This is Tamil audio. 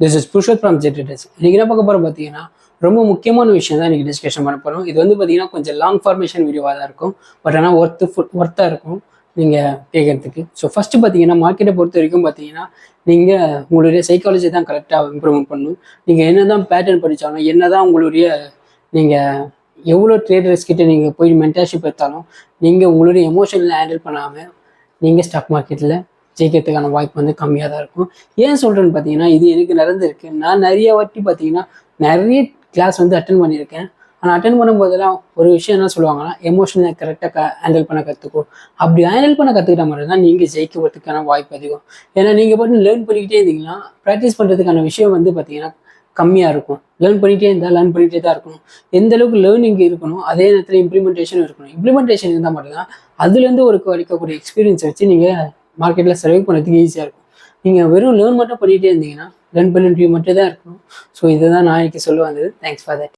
திஸ் இஸ் புருஷோத் ஃப்ரம் ஜெட்ரிடஸ் இன்னைக்கு என்ன பார்க்க போகிறோம் பார்த்தீங்கன்னா ரொம்ப முக்கியமான விஷயம் தான் இன்றைக்கி டிஸ்கஷன் பண்ண போகிறோம் இது வந்து பார்த்தீங்கன்னா கொஞ்சம் லாங் ஃபார்மேஷன் வீடியோவாக தான் இருக்கும். பட் ஆனால் ஒர்த்து ஃபுட் ஒர்த்தாக இருக்கும் நீங்கள் கேட்குறதுக்கு ஸோ ஃபஸ்ட்டு பார்த்தீங்கன்னா மார்க்கெட்டை பொறுத்த வரைக்கும் பார்த்தீங்கன்னா நீங்கள் உங்களுடைய சைக்காலஜி தான் கரெக்டாக இம்ப்ரூவ்மெண்ட் பண்ணணும் நீங்கள் என்ன தான் பேட்டர்ன் படித்தாலும் என்ன தான் உங்களுடைய நீங்கள் எவ்வளோ ட்ரேடர்ஸ் கிட்ட நீங்கள் போய் மென்டர்ஷிப் எடுத்தாலும் நீங்கள் உங்களுடைய எமோஷனில் ஹேண்டில் பண்ணாமல் நீங்கள் ஸ்டாக் மார்க்கெட்டில் ஜெயிக்கிறதுக்கான வாய்ப்பு வந்து கம்மியாக தான் இருக்கும். ஏன் சொல்கிறேன்னு பார்த்தீங்கன்னா இது எனக்கு நடந்திருக்கு. நான் நிறைய வாட்டி பார்த்தீங்கன்னா நிறைய கிளாஸ் வந்து அட்டன் பண்ணியிருக்கேன். ஆனால் அட்டன் பண்ணும்போதெல்லாம் ஒரு விஷயம் என்ன சொல்லுவாங்கன்னா எமோஷனை கரெக்டாக ஹேண்டில் பண்ண கற்றுக்கோ அப்படி ஹேண்டில் பண்ண கற்றுக்கிட்ட மாதிரி தான் நீங்கள் ஜெயிக்கிறதுக்கான வாய்ப்பு அதிகம். ஏன்னா நீங்கள் பாட்டு லேர்ன் பண்ணிக்கிட்டே இருந்தீங்கன்னா ப்ராக்டிஸ் பண்ணுறதுக்கான விஷயம் வந்து பார்த்தீங்கன்னா கம்மியாக இருக்கும். லேர்ன் பண்ணிகிட்டே இருந்தால் லேர்ன் பண்ணிகிட்டே தான் இருக்கணும். எந்த அளவுக்கு லேர்னிங் இருக்கணும் அதே நேரத்தில் இம்ப்ளிமெண்டேஷனும் இருக்கணும். இம்ப்ளிமெண்டேஷன் இருந்தால் மட்டும்தான் அதுலேருந்து ஒரு கிடைக்கக்கூடிய எக்ஸ்பீரியன்ஸ் வச்சு நீங்கள் மார்க்கெட்டில் சர்வே பண்ணுறதுக்கு ஈஸியாக இருக்கும். நீங்கள் வெறும் லேர்ன் மட்டும் பண்ணிகிட்டே இருந்தீங்கன்னா லேர்ன் பண்ணிட்டு மட்டும் தான் இருக்கணும். ஸோ இதை தான் நான் இன்னைக்கு சொல்ல வந்தது. Thanks for that